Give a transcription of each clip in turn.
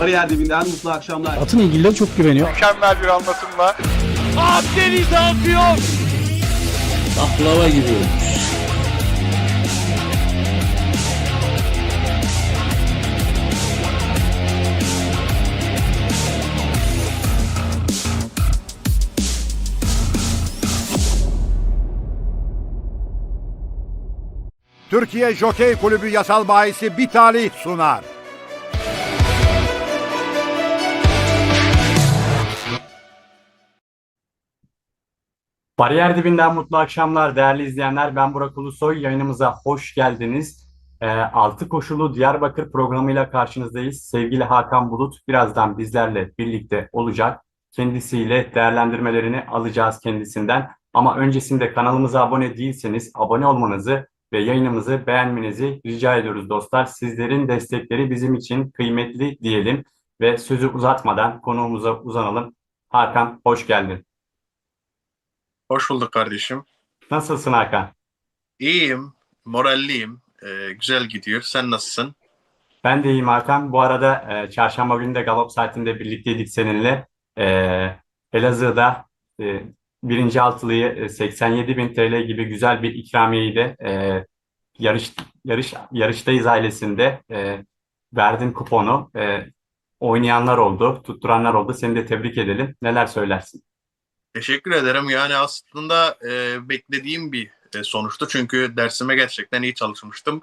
Bariyer dibinden mutlu akşamlar. Atın ilgilileri çok güveniyor. Mükemmel bir anlatımla. Akdeniz akıyor. baklava gibi. Türkiye Jokey Kulübü yasal bahisi bir talih sunar. Bariyer dibinden mutlu akşamlar değerli izleyenler. Ben Burak Ulusoy. Yayınımıza hoş geldiniz. Ee, Altı Koşulu Diyarbakır programıyla karşınızdayız. Sevgili Hakan Bulut birazdan bizlerle birlikte olacak. Kendisiyle değerlendirmelerini alacağız kendisinden. Ama öncesinde kanalımıza abone değilseniz abone olmanızı ve yayınımızı beğenmenizi rica ediyoruz dostlar. Sizlerin destekleri bizim için kıymetli diyelim ve sözü uzatmadan konuğumuza uzanalım. Hakan hoş geldin. Hoş bulduk kardeşim. Nasılsın Hakan? İyiyim, moralliyim. Ee, güzel gidiyor. Sen nasılsın? Ben de iyiyim Hakan. Bu arada e, çarşamba günü de Galop saatinde birlikteydik seninle. E, Elazığ'da e, birinci altılıyı e, 87 bin TL gibi güzel bir ikramiyeyi de e, yarış, yarış, yarıştayız ailesinde e, verdin kuponu. E, oynayanlar oldu, tutturanlar oldu. Seni de tebrik edelim. Neler söylersin? Teşekkür ederim. Yani aslında e, beklediğim bir e, sonuçtu. Çünkü dersime gerçekten iyi çalışmıştım.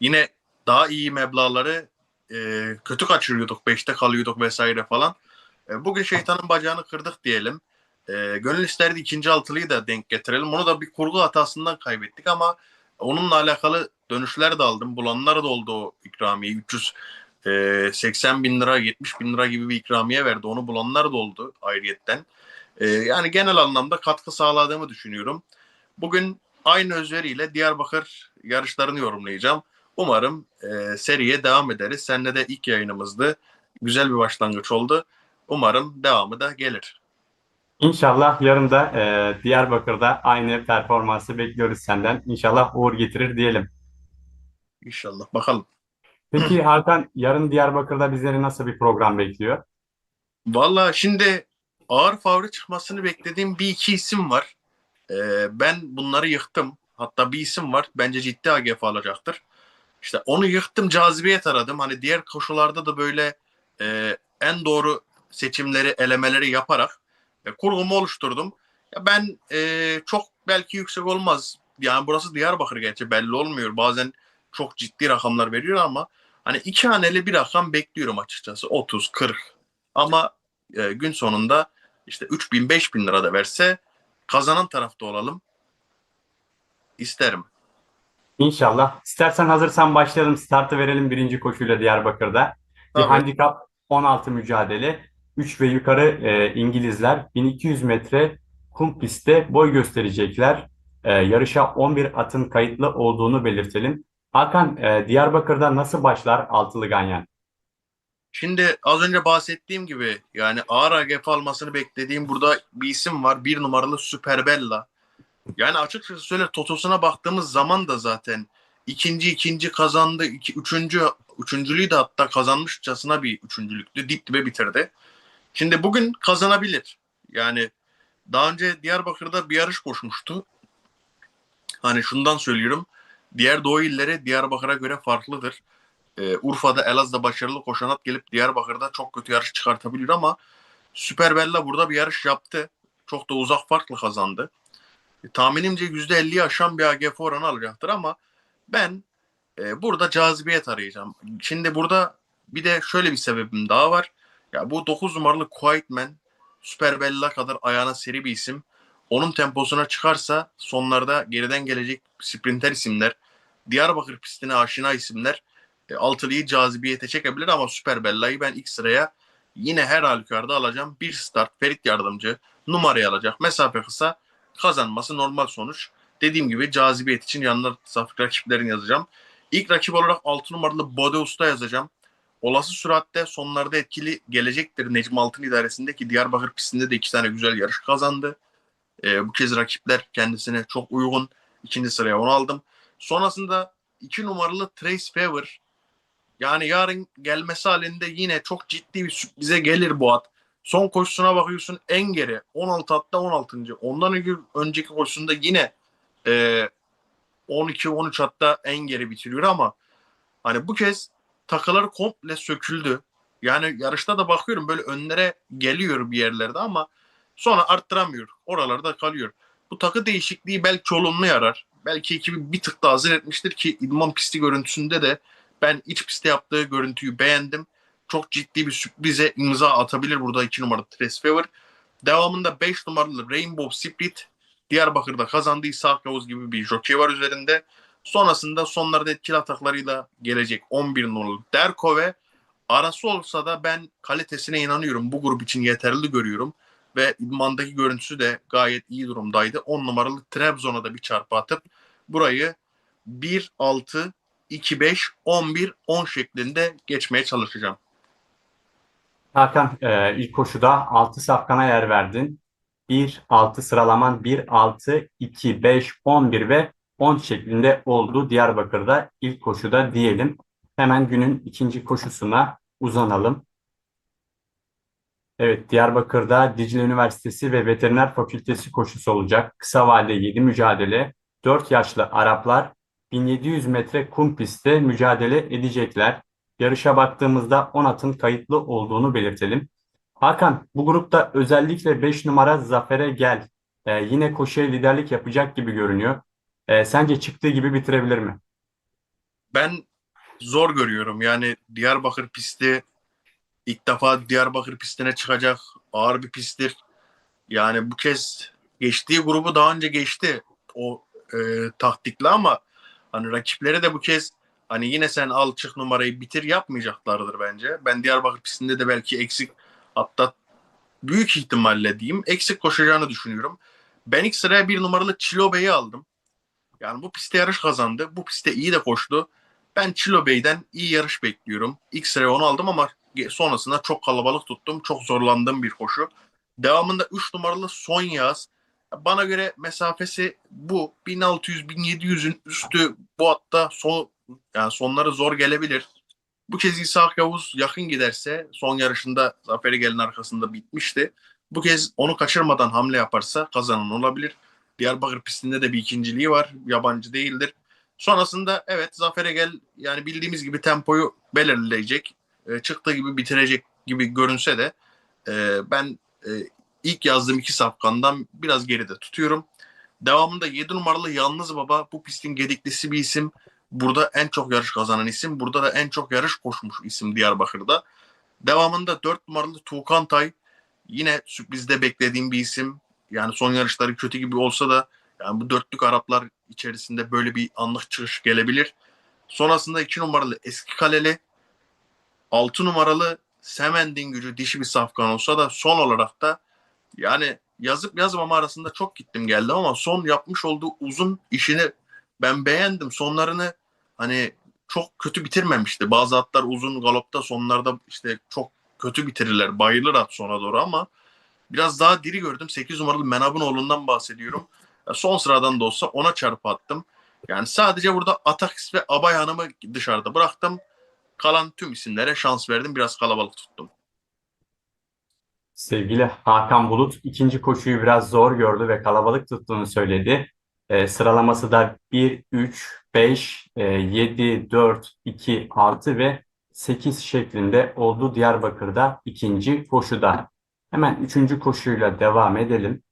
Yine daha iyi meblağları e, kötü kaçırıyorduk. Beşte kalıyorduk vesaire falan. E, bugün şeytanın bacağını kırdık diyelim. E, gönül isterdi ikinci altılıyı da denk getirelim. Onu da bir kurgu hatasından kaybettik ama onunla alakalı dönüşler de aldım. Bulanlar da oldu o ikramiye. 380 bin lira, 70 bin lira gibi bir ikramiye verdi. Onu bulanlar da oldu ayrıyetten. Ee, yani genel anlamda katkı sağladığımı düşünüyorum. Bugün aynı özveriyle Diyarbakır yarışlarını yorumlayacağım. Umarım e, seriye devam ederiz. Seninle de ilk yayınımızdı. Güzel bir başlangıç oldu. Umarım devamı da gelir. İnşallah yarın da e, Diyarbakır'da aynı performansı bekliyoruz senden. İnşallah uğur getirir diyelim. İnşallah. Bakalım. Peki Hakan yarın Diyarbakır'da bizleri nasıl bir program bekliyor? Valla şimdi ağır favori çıkmasını beklediğim bir iki isim var. Ee, ben bunları yıktım. Hatta bir isim var. Bence ciddi AGF alacaktır. İşte onu yıktım, cazibiyet aradım. Hani diğer koşularda da böyle e, en doğru seçimleri, elemeleri yaparak e, kurgumu oluşturdum. Ya ben e, çok belki yüksek olmaz. Yani burası Diyarbakır gerçi belli olmuyor. Bazen çok ciddi rakamlar veriyor ama hani iki haneli bir rakam bekliyorum açıkçası. 30, 40. Ama e, gün sonunda işte 3 bin 5 bin lira da verse kazanan tarafta olalım. İsterim. İnşallah. İstersen hazırsan başlayalım. Startı verelim birinci koşuyla Diyarbakır'da. Bir Tabii. handikap 16 mücadele. 3 ve yukarı e, İngilizler 1200 metre kum pistte boy gösterecekler. E, yarışa 11 atın kayıtlı olduğunu belirtelim. Hakan, e, Diyarbakır'da nasıl başlar altılı ganyan? Şimdi az önce bahsettiğim gibi yani ağır AGF almasını beklediğim burada bir isim var. Bir numaralı Super Bella. Yani açıkçası söyle totosuna baktığımız zaman da zaten ikinci ikinci kazandı. Iki, üçüncü, üçüncülüğü de hatta kazanmışçasına bir üçüncülüktü. Dip dibe bitirdi. Şimdi bugün kazanabilir. Yani daha önce Diyarbakır'da bir yarış koşmuştu. Hani şundan söylüyorum. Diğer doğu illeri Diyarbakır'a göre farklıdır. Ee, Urfa'da Elazığ'da başarılı koşan at gelip Diyarbakır'da çok kötü yarış çıkartabilir ama Süper Bella burada bir yarış yaptı. Çok da uzak farklı kazandı. E, tahminimce %50'yi aşan bir AGF oranı alacaktır ama ben e, burada cazibiyet arayacağım. Şimdi burada bir de şöyle bir sebebim daha var. Ya bu 9 numaralı Quiet Man Süper Bella kadar ayağına seri bir isim. Onun temposuna çıkarsa sonlarda geriden gelecek sprinter isimler, Diyarbakır pistine aşina isimler e, altılıyı cazibiyete çekebilir ama Süper Bella'yı ben ilk sıraya yine her halükarda alacağım. Bir start Ferit Yardımcı numarayı alacak. Mesafe kısa kazanması normal sonuç. Dediğim gibi cazibiyet için yanına saflık rakiplerini yazacağım. İlk rakip olarak 6 numaralı Bode Usta yazacağım. Olası süratte sonlarda etkili gelecektir. Necmi Altın idaresindeki Diyarbakır pistinde de iki tane güzel yarış kazandı. E, bu kez rakipler kendisine çok uygun. İkinci sıraya onu aldım. Sonrasında iki numaralı Trace Favor Yani yarın gelmesi halinde yine çok ciddi bir sürprize gelir bu at. Son koşusuna bakıyorsun en geri 16 hatta 16. Ondan önce, önceki koşusunda yine e, 12-13 hatta en geri bitiriyor ama hani bu kez takıları komple söküldü. Yani yarışta da bakıyorum böyle önlere geliyor bir yerlerde ama sonra arttıramıyor. Oralarda kalıyor. Bu takı değişikliği belki olumlu yarar. Belki ekibi bir tık daha hazır etmiştir ki idman pisti görüntüsünde de ben iç pistte yaptığı görüntüyü beğendim. Çok ciddi bir sürprize imza atabilir burada 2 numaralı Tresfever. Devamında 5 numaralı Rainbow Spirit Diyarbakır'da kazandığı İsa Yavuz gibi bir jockey var üzerinde. Sonrasında sonlarda etkili ataklarıyla gelecek 11 numaralı Derko ve arası olsa da ben kalitesine inanıyorum. Bu grup için yeterli görüyorum. Ve idmandaki görüntüsü de gayet iyi durumdaydı. 10 numaralı Trabzon'a da bir çarpı atıp burayı 1, 6, 2, 5, 11, 10 şeklinde geçmeye çalışacağım. Hakan e, ilk koşuda 6 safkana yer verdin. 1, 6 sıralaman 1, 6, 2, 5, 11 ve 10 şeklinde oldu Diyarbakır'da ilk koşuda diyelim. Hemen günün ikinci koşusuna uzanalım. Evet, Diyarbakır'da Dicle Üniversitesi ve Veteriner Fakültesi koşusu olacak. Kısa vadede 7 mücadele. 4 yaşlı Araplar 1700 metre kum pistte mücadele edecekler. Yarışa baktığımızda 10 atın kayıtlı olduğunu belirtelim. Hakan, bu grupta özellikle 5 numara Zafer'e gel. Ee, yine koşuya liderlik yapacak gibi görünüyor. Ee, sence çıktığı gibi bitirebilir mi? Ben zor görüyorum. Yani Diyarbakır pisti ilk defa Diyarbakır pistine çıkacak ağır bir pisttir. Yani bu kez geçtiği grubu daha önce geçti o e, taktikle ama hani rakipleri de bu kez hani yine sen al çık numarayı bitir yapmayacaklardır bence. Ben Diyarbakır pistinde de belki eksik hatta büyük ihtimalle diyeyim eksik koşacağını düşünüyorum. Ben ilk sıraya bir numaralı Çilo Bey'i aldım. Yani bu pistte yarış kazandı. Bu pistte iyi de koştu. Ben Çilo Bey'den iyi yarış bekliyorum. İlk sıraya onu aldım ama sonrasında çok kalabalık tuttum. Çok zorlandığım bir koşu. Devamında 3 numaralı Son Yaz. Bana göre mesafesi bu. 1600-1700'ün üstü bu hatta son, yani sonları zor gelebilir. Bu kez İsa Yavuz yakın giderse son yarışında Zafer'i gelin arkasında bitmişti. Bu kez onu kaçırmadan hamle yaparsa kazanan olabilir. Diyarbakır pistinde de bir ikinciliği var. Yabancı değildir. Sonrasında evet Zafer'e gel yani bildiğimiz gibi tempoyu belirleyecek. E, çıktığı gibi bitirecek gibi görünse de e, ben e, ilk yazdığım iki safkandan biraz geride tutuyorum. Devamında 7 numaralı Yalnız Baba bu pistin gediklisi bir isim. Burada en çok yarış kazanan isim. Burada da en çok yarış koşmuş isim Diyarbakır'da. Devamında 4 numaralı Tuğkan Tay. Yine sürprizde beklediğim bir isim. Yani son yarışları kötü gibi olsa da yani bu dörtlük Araplar içerisinde böyle bir anlık çıkış gelebilir. Sonrasında 2 numaralı Eski Kaleli. 6 numaralı Semendin gücü dişi bir safkan olsa da son olarak da yani yazıp yazmama arasında çok gittim geldim ama son yapmış olduğu uzun işini ben beğendim. Sonlarını hani çok kötü bitirmemişti. Bazı atlar uzun galopta sonlarda işte çok kötü bitirirler. Bayılır at sona doğru ama biraz daha diri gördüm. 8 numaralı Menab'ın oğlundan bahsediyorum. Son sıradan da olsa ona çarpı attım. Yani sadece burada Atax ve Abay Hanım'ı dışarıda bıraktım. Kalan tüm isimlere şans verdim. Biraz kalabalık tuttum. Sevgili Hakan Bulut ikinci koşuyu biraz zor gördü ve kalabalık tuttuğunu söyledi. E, sıralaması da 1, 3, 5, e, 7, 4, 2, 6 ve 8 şeklinde oldu Diyarbakır'da ikinci koşuda. Hemen üçüncü koşuyla devam edelim.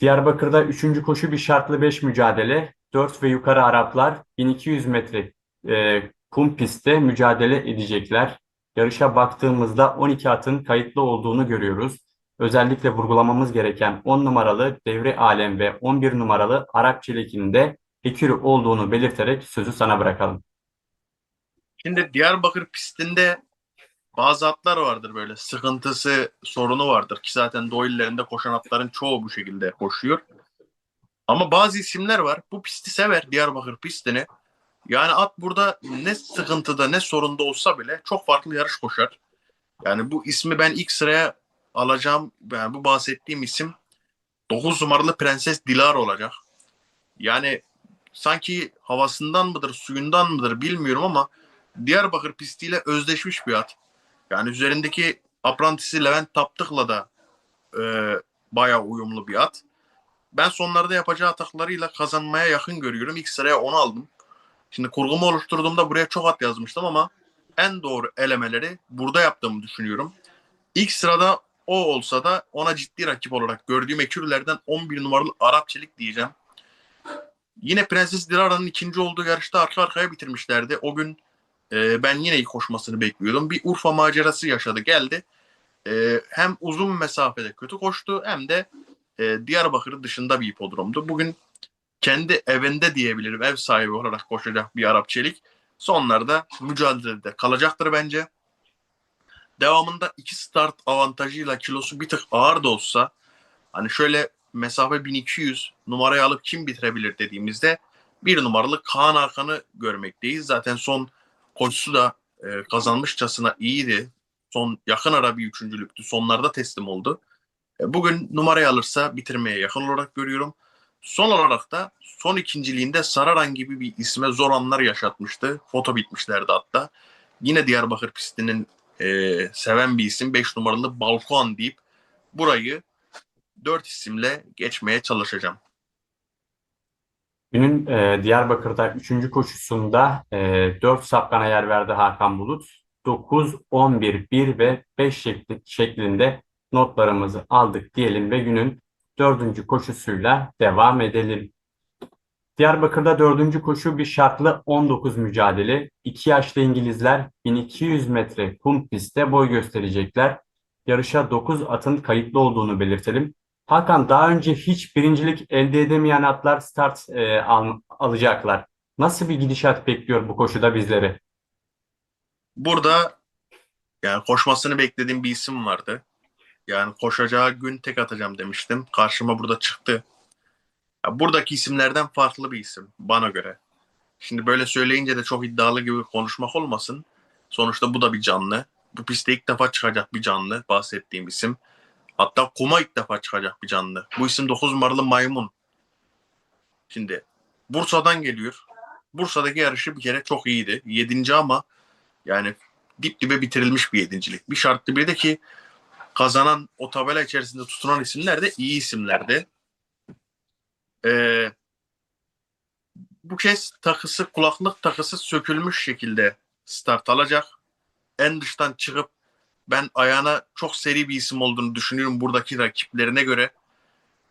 Diyarbakır'da üçüncü koşu bir şartlı 5 mücadele. 4 ve yukarı Araplar 1200 metre e, kum pistte mücadele edecekler. Yarışa baktığımızda 12 atın kayıtlı olduğunu görüyoruz. Özellikle vurgulamamız gereken 10 numaralı Devri Alem ve 11 numaralı Arap Çelik'in de ekürü olduğunu belirterek sözü sana bırakalım. Şimdi Diyarbakır pistinde bazı atlar vardır böyle sıkıntısı, sorunu vardır ki zaten Doğu illerinde koşan atların çoğu bu şekilde koşuyor. Ama bazı isimler var. Bu pisti sever Diyarbakır pistini. Yani at burada ne sıkıntıda ne sorunda olsa bile çok farklı yarış koşar. Yani bu ismi ben ilk sıraya alacağım. Yani bu bahsettiğim isim 9 numaralı Prenses Dilara olacak. Yani sanki havasından mıdır, suyundan mıdır bilmiyorum ama Diyarbakır pistiyle özdeşmiş bir at. Yani üzerindeki aprantisi Levent Taptık'la da e, bayağı uyumlu bir at. Ben sonlarda yapacağı ataklarıyla kazanmaya yakın görüyorum. İlk sıraya onu aldım. Şimdi kurgumu oluşturduğumda buraya çok at yazmıştım ama en doğru elemeleri burada yaptığımı düşünüyorum. İlk sırada o olsa da ona ciddi rakip olarak gördüğüm ekürlerden 11 numaralı Arap Çelik diyeceğim. Yine Prenses Dilara'nın ikinci olduğu yarışta arka arkaya bitirmişlerdi. O gün e, ben yine iyi koşmasını bekliyordum. Bir Urfa macerası yaşadı geldi. E, hem uzun mesafede kötü koştu hem de e, Diyarbakır dışında bir hipodromdu. Bugün kendi evinde diyebilirim ev sahibi olarak koşacak bir Arap Çelik. Sonlarda mücadelede kalacaktır bence. Devamında iki start avantajıyla kilosu bir tık ağır da olsa hani şöyle mesafe 1200 numarayı alıp kim bitirebilir dediğimizde bir numaralı Kaan Hakan'ı görmekteyiz. Zaten son koşusu da e, kazanmışçasına iyiydi. Son yakın ara bir üçüncülüktü. Sonlarda teslim oldu. E, bugün numarayı alırsa bitirmeye yakın olarak görüyorum. Son olarak da son ikinciliğinde Sararan gibi bir isme zor anlar yaşatmıştı. Foto bitmişlerdi hatta. Yine Diyarbakır pistinin e, seven bir isim 5 numaralı Balkon deyip burayı 4 isimle geçmeye çalışacağım. Günün e, Diyarbakır'da 3. koşusunda e, 4 sapkana yer verdi Hakan Bulut. 9, 11, 1 ve 5 şekli, şeklinde notlarımızı aldık diyelim ve günün 4. koşusuyla devam edelim. Diyarbakır'da 4. koşu bir şartlı 19 mücadele. 2 yaşlı İngilizler 1200 metre kum pistte boy gösterecekler. Yarışa 9 atın kayıtlı olduğunu belirtelim. Hakan daha önce hiç birincilik elde edemeyen atlar start e, al- alacaklar. Nasıl bir gidişat bekliyor bu koşuda bizleri? Burada yani koşmasını beklediğim bir isim vardı. Yani koşacağı gün tek atacağım demiştim. Karşıma burada çıktı. Ya buradaki isimlerden farklı bir isim bana göre. Şimdi böyle söyleyince de çok iddialı gibi konuşmak olmasın. Sonuçta bu da bir canlı. Bu piste ilk defa çıkacak bir canlı bahsettiğim isim. Hatta kuma ilk defa çıkacak bir canlı. Bu isim 9 numaralı Maymun. Şimdi Bursa'dan geliyor. Bursa'daki yarışı bir kere çok iyiydi. Yedinci ama yani dip dibe bitirilmiş bir yedincilik. Bir şartlı bir de ki kazanan o tabela içerisinde tutunan isimler de iyi isimlerdi. Ee, bu kez takısı kulaklık takısı sökülmüş şekilde start alacak. En dıştan çıkıp ben ayağına çok seri bir isim olduğunu düşünüyorum buradaki rakiplerine göre.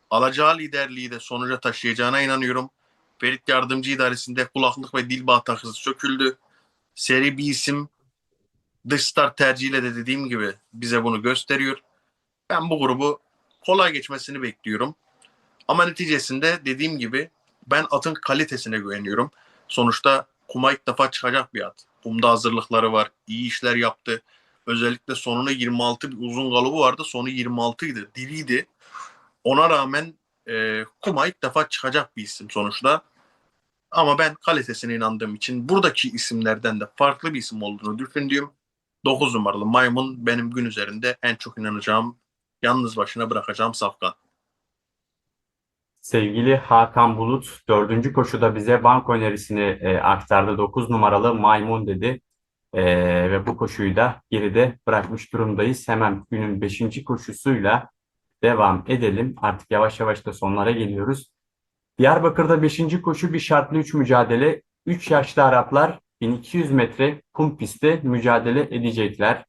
Alacağı liderliği de sonuca taşıyacağına inanıyorum. Ferit Yardımcı İdaresi'nde kulaklık ve dil bağ takısı söküldü. Seri bir isim dış start tercihiyle de dediğim gibi bize bunu gösteriyor. Ben bu grubu kolay geçmesini bekliyorum. Ama neticesinde dediğim gibi ben atın kalitesine güveniyorum. Sonuçta kuma ilk defa çıkacak bir at. Kumda hazırlıkları var. iyi işler yaptı. Özellikle sonuna 26 bir uzun galubu vardı. Sonu 26 idi. Diriydi. Ona rağmen e, kuma ilk defa çıkacak bir isim sonuçta. Ama ben kalitesine inandığım için buradaki isimlerden de farklı bir isim olduğunu düşündüğüm 9 numaralı Maymun benim gün üzerinde en çok inanacağım, yalnız başına bırakacağım safkan. Sevgili Hakan Bulut dördüncü koşuda bize banko önerisini e, aktardı. 9 numaralı Maymun dedi. E, ve bu koşuyu da geride bırakmış durumdayız. Hemen günün 5. koşusuyla devam edelim. Artık yavaş yavaş da sonlara geliyoruz. Diyarbakır'da 5. koşu bir şartlı 3 mücadele. 3 yaşlı Araplar 1200 metre kum pistte mücadele edecekler.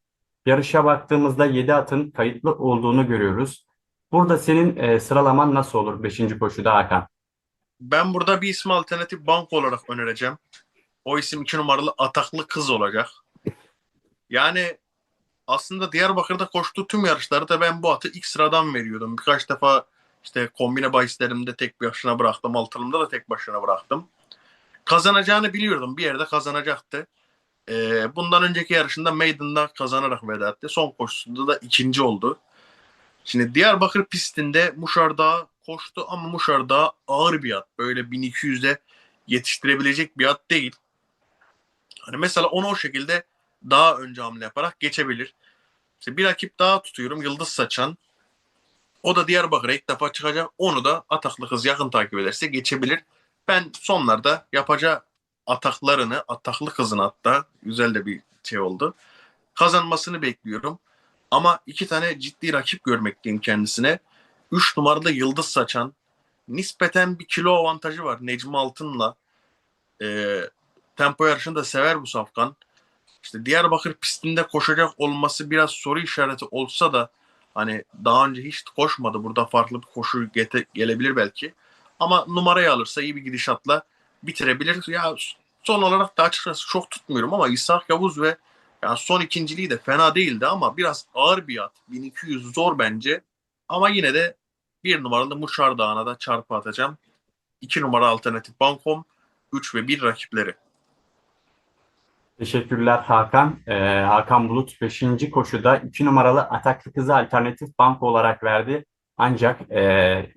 Yarışa baktığımızda 7 atın kayıtlı olduğunu görüyoruz. Burada senin e, sıralaman nasıl olur 5. koşuda Hakan? Ben burada bir ismi alternatif banko olarak önereceğim. O isim 2 numaralı Ataklı Kız olacak. Yani aslında Diyarbakır'da koştuğu tüm yarışlarda ben bu atı ilk sıradan veriyordum. Birkaç defa işte kombine bahislerimde tek başına bıraktım. Altılımda da tek başına bıraktım. Kazanacağını biliyordum. Bir yerde kazanacaktı. Ee, bundan önceki yarışında Maiden'da kazanarak veda etti. Son koşusunda da ikinci oldu. Şimdi Diyarbakır pistinde Muşar koştu ama Muşar ağır bir at. Böyle 1200'de yetiştirebilecek bir at değil. Hani mesela onu o şekilde daha önce hamle yaparak geçebilir. İşte bir rakip daha tutuyorum Yıldız Saçan. O da Diyarbakır'a ilk defa çıkacak. Onu da Ataklı Kız yakın takip ederse geçebilir. Ben sonlarda yapacağı ataklarını, ataklı kızın hatta güzel de bir şey oldu. Kazanmasını bekliyorum. Ama iki tane ciddi rakip görmekteyim kendisine. Üç numaralı Yıldız Saçan. Nispeten bir kilo avantajı var Necmi Altın'la. Ee, tempo yarışını da sever bu safkan. İşte Diyarbakır pistinde koşacak olması biraz soru işareti olsa da hani daha önce hiç koşmadı. Burada farklı bir koşu gete- gelebilir belki. Ama numarayı alırsa iyi bir gidişatla bitirebilir. Ya son olarak da açıkçası çok tutmuyorum ama İshak Yavuz ve yani son ikinciliği de fena değildi ama biraz ağır bir at. 1200 zor bence. Ama yine de bir numaralı Muşar Dağı'na da çarpı atacağım. 2 numara alternatif Bankom. 3 ve 1 rakipleri. Teşekkürler Hakan. Ee, Hakan Bulut 5. koşuda 2 numaralı Ataklı Kızı alternatif banko olarak verdi. Ancak e,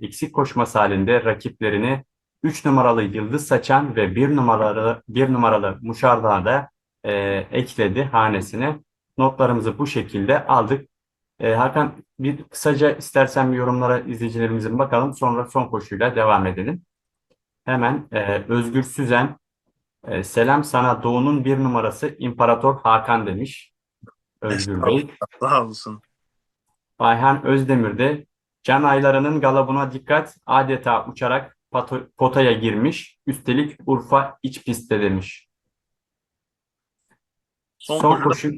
eksik koşması halinde rakiplerini 3 numaralı Yıldız Saçan ve 1 numaralı 1 numaralı Muşardağ da e, ekledi hanesine. Notlarımızı bu şekilde aldık. E, Hakan bir kısaca istersen bir yorumlara izleyicilerimizin bakalım. Sonra son koşuyla devam edelim. Hemen e, Özgür Süzen e, selam sana Doğu'nun bir numarası İmparator Hakan demiş. Özgür Bey. Sağ olasın. Ayhan Özdemir de can aylarının galabına dikkat adeta uçarak pato- potaya girmiş. Üstelik Urfa iç pistte demiş. Son, Son koşu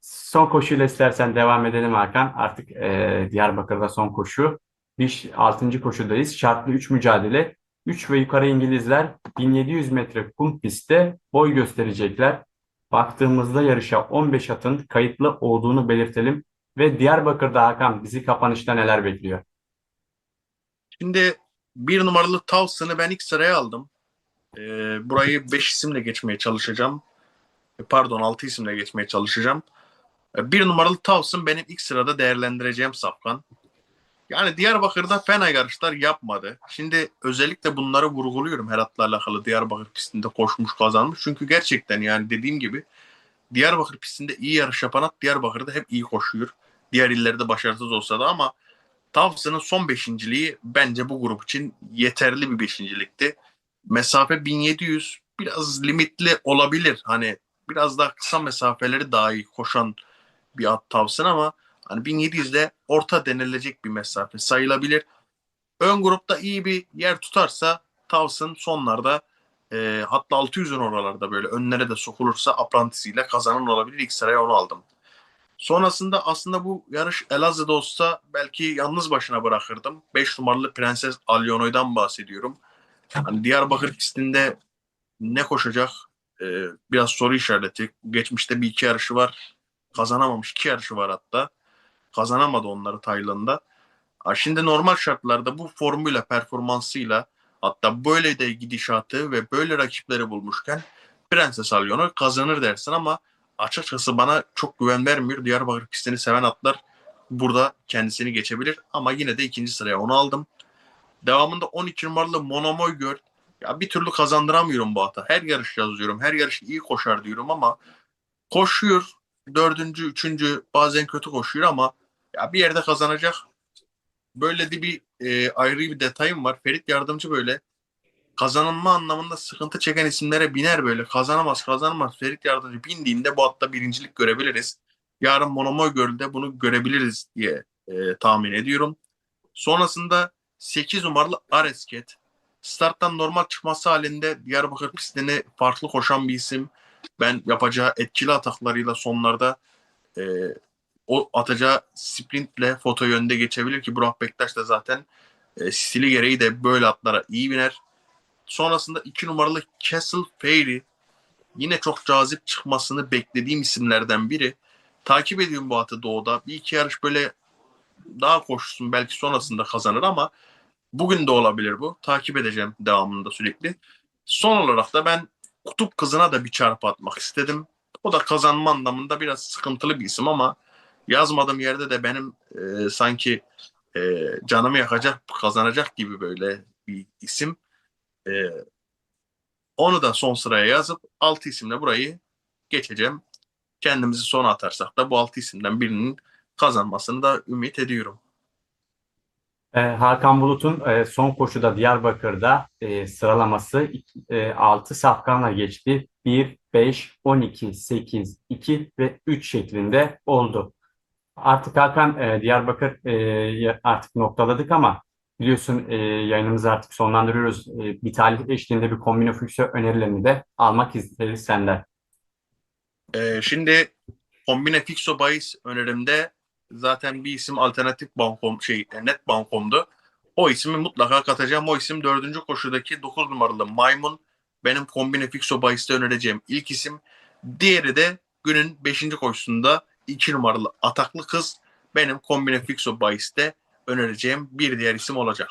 son koşuyla istersen devam edelim Hakan. Artık e, Diyarbakır'da son koşu. Biz 6. koşudayız. Şartlı 3 mücadele. 3 ve yukarı İngilizler 1700 metre kum pistte boy gösterecekler. Baktığımızda yarışa 15 atın kayıtlı olduğunu belirtelim. Ve Diyarbakır'da Hakan bizi kapanışta neler bekliyor? Şimdi bir numaralı Towson'ı ben ilk sıraya aldım. Ee, burayı 5 isimle geçmeye çalışacağım. E, Pardon 6 isimle geçmeye çalışacağım. E, Bir numaralı Towson benim ilk sırada değerlendireceğim safkan. Yani Diyarbakır'da fena yarışlar yapmadı. Şimdi özellikle bunları vurguluyorum Herat'la alakalı Diyarbakır pistinde koşmuş kazanmış. Çünkü gerçekten yani dediğim gibi Diyarbakır pistinde iyi yarış yapan at Diyarbakır'da hep iyi koşuyor. Diğer illerde başarısız olsa da ama Tavsa'nın son beşinciliği bence bu grup için yeterli bir beşincilikti. Mesafe 1700 biraz limitli olabilir. Hani biraz daha kısa mesafeleri daha iyi koşan bir at Tavsın ama hani 1700 de orta denilecek bir mesafe sayılabilir. Ön grupta iyi bir yer tutarsa Tavsın sonlarda e, hatta 600'ün oralarda böyle önlere de sokulursa aprantisiyle kazanan olabilir. İlk sıraya onu aldım. Sonrasında aslında bu yarış Elazığ'da olsa belki yalnız başına bırakırdım. 5 numaralı Prenses Alyonoy'dan bahsediyorum. Hani Diyarbakır pistinde ne koşacak? Ee, biraz soru işareti. Geçmişte bir iki yarışı var. Kazanamamış. iki yarışı var hatta. Kazanamadı onları Tayland'da. Şimdi normal şartlarda bu formuyla, performansıyla hatta böyle de gidişatı ve böyle rakipleri bulmuşken Prenses Alyonoy kazanır dersin ama açıkçası bana çok güven vermiyor. Diyarbakır pistini seven atlar burada kendisini geçebilir ama yine de ikinci sıraya onu aldım. Devamında 12 numaralı Monomoy gör. Ya bir türlü kazandıramıyorum bu ata. Her yarış yazıyorum. Her yarış iyi koşar diyorum ama koşuyor. Dördüncü, üçüncü bazen kötü koşuyor ama ya bir yerde kazanacak. Böyle de bir e, ayrı bir detayım var. Ferit Yardımcı böyle kazanılma anlamında sıkıntı çeken isimlere biner böyle. Kazanamaz kazanamaz. Ferit Yardımcı bindiğinde bu hatta birincilik görebiliriz. Yarın Monomoy Göl'de bunu görebiliriz diye e, tahmin ediyorum. Sonrasında 8 numaralı Aresket. Starttan normal çıkması halinde Diyarbakır pistini farklı koşan bir isim. Ben yapacağı etkili ataklarıyla sonlarda e, o atacağı sprintle foto yönde geçebilir ki Burak Bektaş da zaten e, stili gereği de böyle atlara iyi biner. Sonrasında 2 numaralı Castle Fairy yine çok cazip çıkmasını beklediğim isimlerden biri. Takip ediyorum bu atı doğuda. Bir iki yarış böyle daha koşsun belki sonrasında kazanır ama bugün de olabilir bu. Takip edeceğim devamında sürekli. Son olarak da ben Kutup Kızı'na da bir çarpı atmak istedim. O da kazanma anlamında biraz sıkıntılı bir isim ama yazmadığım yerde de benim e, sanki e, canımı yakacak, kazanacak gibi böyle bir isim. E, onu da son sıraya yazıp 6 isimle burayı geçeceğim. Kendimizi sona atarsak da bu 6 isimden birinin kazanmasını da ümit ediyorum. Ee, Hakan Bulut'un e, son koşuda Diyarbakır'da e, sıralaması 6 safkanla geçti. 1, 5, 12, 8, 2 ve 3 şeklinde oldu. Artık Hakan e, Diyarbakır e, ya- artık noktaladık ama biliyorsun e, yayınımızı artık sonlandırıyoruz. E, bir talih eşliğinde bir kombino füksü önerilerini de almak isteriz senden. Ee, şimdi kombine fixo bahis önerimde zaten bir isim alternatif bankom şey e, net bankomdu. O ismi mutlaka katacağım. O isim dördüncü koşudaki 9 numaralı Maymun. Benim kombine fixo bahiste önereceğim ilk isim. Diğeri de günün 5. koşusunda 2 numaralı Ataklı Kız. Benim kombine fixo bahiste önereceğim bir diğer isim olacak.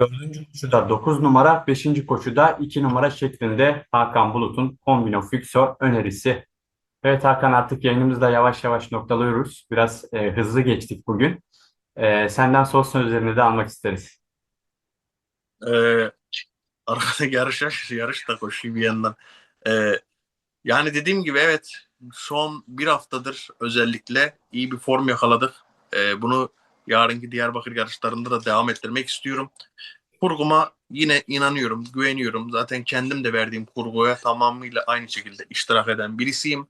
Dördüncü koşuda 9 numara, beşinci koşuda 2 numara şeklinde Hakan Bulut'un kombino füksö önerisi. Evet Hakan artık yayınımızı da yavaş yavaş noktalıyoruz. Biraz e, hızlı geçtik bugün. E, senden son sözlerini de almak isteriz. Ee, arkada yarış, yarış da koşuyor bir yandan. Ee, yani dediğim gibi evet son bir haftadır özellikle iyi bir form yakaladık. Ee, bunu yarınki Diyarbakır yarışlarında da devam ettirmek istiyorum. Kurguma yine inanıyorum, güveniyorum. Zaten kendim de verdiğim kurguya tamamıyla aynı şekilde iştirak eden birisiyim.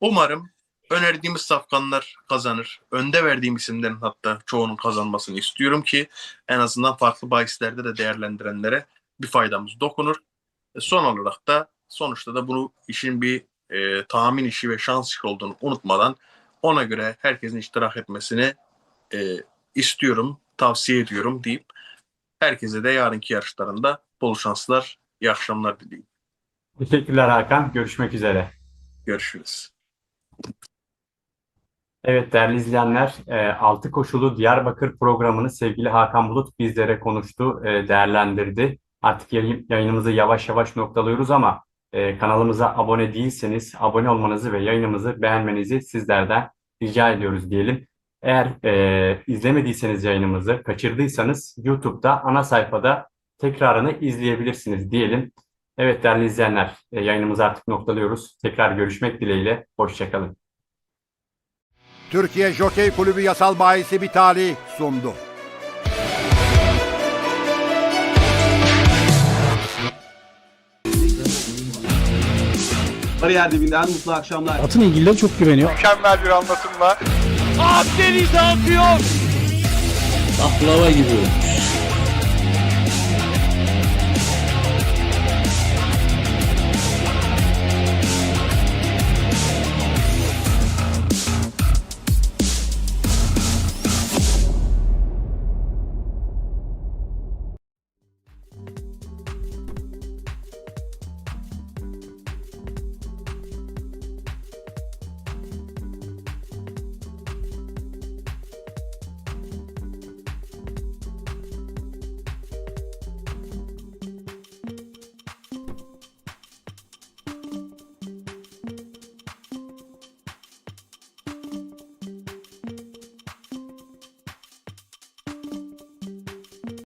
Umarım önerdiğimiz safkanlar kazanır. Önde verdiğim isimlerin hatta çoğunun kazanmasını istiyorum ki en azından farklı bahislerde de değerlendirenlere bir faydamız dokunur. E, son olarak da sonuçta da bunu işin bir e, tahmin işi ve şans işi olduğunu unutmadan ona göre herkesin iştirak etmesini e, istiyorum, tavsiye ediyorum deyip herkese de yarınki yarışlarında bol şanslar, iyi akşamlar dileyim. Teşekkürler Hakan. Görüşmek üzere. Görüşürüz. Evet değerli izleyenler, e, altı koşulu Diyarbakır programını sevgili Hakan Bulut bizlere konuştu, e, değerlendirdi. Artık yayın- yayınımızı yavaş yavaş noktalıyoruz ama e, kanalımıza abone değilseniz abone olmanızı ve yayınımızı beğenmenizi sizlerden rica ediyoruz diyelim. Eğer e, izlemediyseniz yayınımızı, kaçırdıysanız YouTube'da ana sayfada tekrarını izleyebilirsiniz diyelim. Evet değerli izleyenler, e, yayınımızı artık noktalıyoruz. Tekrar görüşmek dileğiyle, hoşçakalın. Türkiye Jokey Kulübü Yasal Bayisi Vitali sundu. Bariyer dibinden mutlu akşamlar. Atın ilgilileri çok güveniyor. Mükemmel bir anlatımla. Akdeniz atıyor. Baklava gibi.